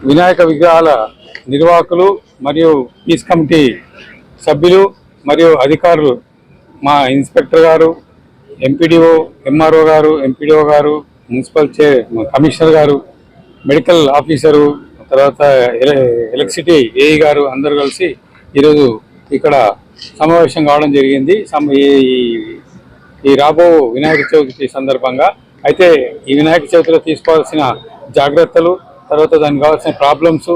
వినాయక విగ్రహాల నిర్వాహకులు మరియు పీస్ కమిటీ సభ్యులు మరియు అధికారులు మా ఇన్స్పెక్టర్ గారు ఎంపీడీఓ ఎంఆర్ఓ గారు ఎంపీడీఓ గారు మున్సిపల్ చే కమిషనర్ గారు మెడికల్ ఆఫీసరు తర్వాత ఎల- ఎలక్ట్రిసిటీ ఏఈ గారు అందరూ కలిసి ఈరోజు ఇక్కడ సమావేశం కావడం జరిగింది. సమ- ఈ- ఈ- ఈ రాబో వినాయక చవితి సందర్భంగా అయితే ఈ వినాయక చవితిలో తీసుకోవాల్సిన జాగ్రత్తలు తర్వాత దానికి కావాల్సిన ప్రాబ్లమ్స్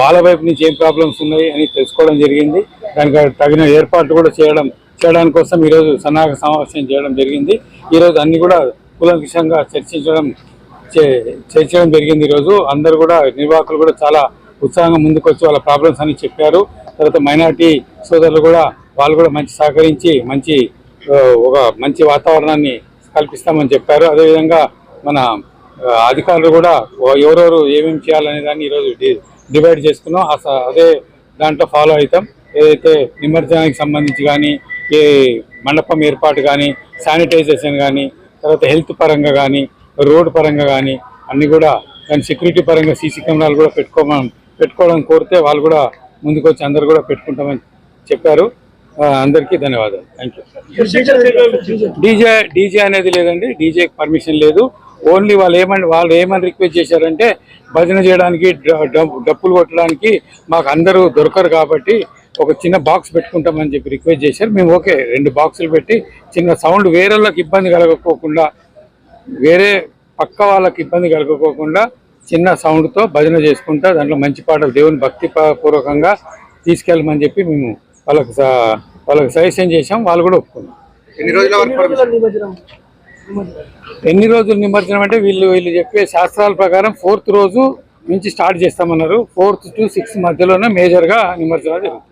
వాళ్ళ వైపు నుంచి ఏం ప్రాబ్లమ్స్ ఉన్నాయి అని తెలుసుకోవడం జరిగింది. దానికి తగిన ఏర్పాట్లు కూడా చేయడం చేయడానికి కోసం ఈరోజు సన్నాహక సమావేశం చేయడం జరిగింది. ఈరోజు అన్ని కూడా కూలంకషంగా చర్చించడం చే- చర్చించడం జరిగింది ఈరోజు. అందరు కూడా నిర్వాహకులు కూడా చాలా ఉత్సాహంగా ముందుకు వచ్చి వాళ్ళ ప్రాబ్లమ్స్ అని చెప్పారు. తర్వాత మైనార్టీ సోదరులు కూడా వాళ్ళు కూడా మంచి సహకరించి మంచి ఒక మంచి వాతావరణాన్ని కల్పిస్తామని చెప్పారు. అదేవిధంగా మన అధికారులు కూడా ఎవరెవరు ఏమేమి చేయాలనే దాన్ని ఈరోజు డి- డివైడ్ చేసుకున్నాం. అదే దాంట్లో ఫాలో అవుతాం. ఏదైతే నిమజ్జనానికి సంబంధించి కానీ ఏ మండపం ఏర్పాటు కానీ శానిటైజేషన్ కానీ తర్వాత హెల్త్ పరంగా కానీ రోడ్ పరంగా కానీ అన్ని కూడా దాని సెక్యూరిటీ పరంగా సీసీ కెమెరాలు కూడా పెట్టుకోమని పెట్టుకోవడం కోరితే వాళ్ళు కూడా ముందుకు వచ్చి అందరు కూడా పెట్టుకుంటామని చెప్పారు. అందరికీ ధన్యవాదాలు. థ్యాంక్ యూ డీజే డీజే అనేది లేదండి. డీజే పర్మిషన్ లేదు. ఓన్లీ వాళ్ళు ఏమని వాళ్ళు ఏమని రిక్వెస్ట్ చేశారంటే భజన చేయడానికి డప్పులు కొట్టడానికి మాకు అందరూ దొరకరు కాబట్టి ఒక చిన్న బాక్స్ పెట్టుకుంటామని చెప్పి రిక్వెస్ట్ చేశారు. మేము ఓకే రెండు బాక్సులు పెట్టి చిన్న సౌండ్ వేరే వాళ్ళకి ఇబ్బంది కలగకోకుండా వేరే పక్క వాళ్ళకి ఇబ్బంది కలగకోకుండా చిన్న సౌండ్తో భజన చేసుకుంటా దాంట్లో మంచి పాటలు దేవుని భక్తి పూర్వకంగా తీసుకెళ్ళమని చెప్పి మేము వాళ్ళకి వాళ్ళకి సజెషన్ చేసాం వాళ్ళు కూడా ఒప్పుకున్నారు. ఎన్ని రోజుల వరకు ఎన్ని రోజులు నిమజ్జనం అంటే వీళ్ళు వీళ్ళు చెప్పే శాస్త్రాల ప్రకారం ఫోర్త్ రోజు నుంచి స్టార్ట్ చేస్తామన్నారు. ఫోర్త్ టు సిక్స్త్ మధ్యలోనే మేజర్గా నిమజ్జనం జరుగుతుంది.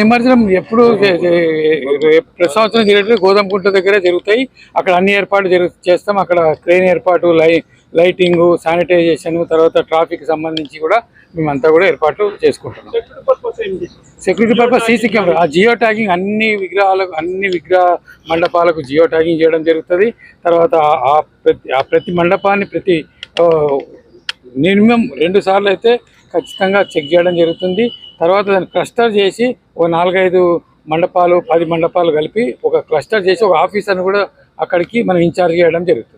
నిమజ్జనం ఎప్పుడు ప్రతి సంవత్సరం జరిగే గోదాంకుంట దగ్గర జరుగుతాయి. అక్కడ అన్ని ఏర్పాట్లు జరుగు చేస్తాం. అక్కడ క్రెయిన్ ఏర్పాటు లై లైటింగ్ శానిటైజేషన్ తర్వాత ట్రాఫిక్ సంబంధించి కూడా మేమంతా కూడా ఏర్పాట్లు చేసుకుంటున్నాం. సెక్యూరిటీ పర్పస్ సీసీ కెమెరా ఆ జియో ట్యాగింగ్ అన్ని విగ్రహాలకు అన్ని విగ్రహ మండపాలకు జియో ట్యాగింగ్ చేయడం జరుగుతుంది. తర్వాత ఆ- ప్రతి ఆ ప్రతి మండపాన్ని ప్రతి మినిమం రెండు సార్లు అయితే ఖచ్చితంగా చెక్ చేయడం జరుగుతుంది. తర్వాత దాన్ని క్లస్టర్ చేసి ఒక నాలుగైదు మండపాలు పది మండపాలు కలిపి ఒక క్లస్టర్ చేసి ఒక ఆఫీసర్ని కూడా అక్కడికి మనం ఇన్ఛార్జ్ చేయడం జరుగుతుంది.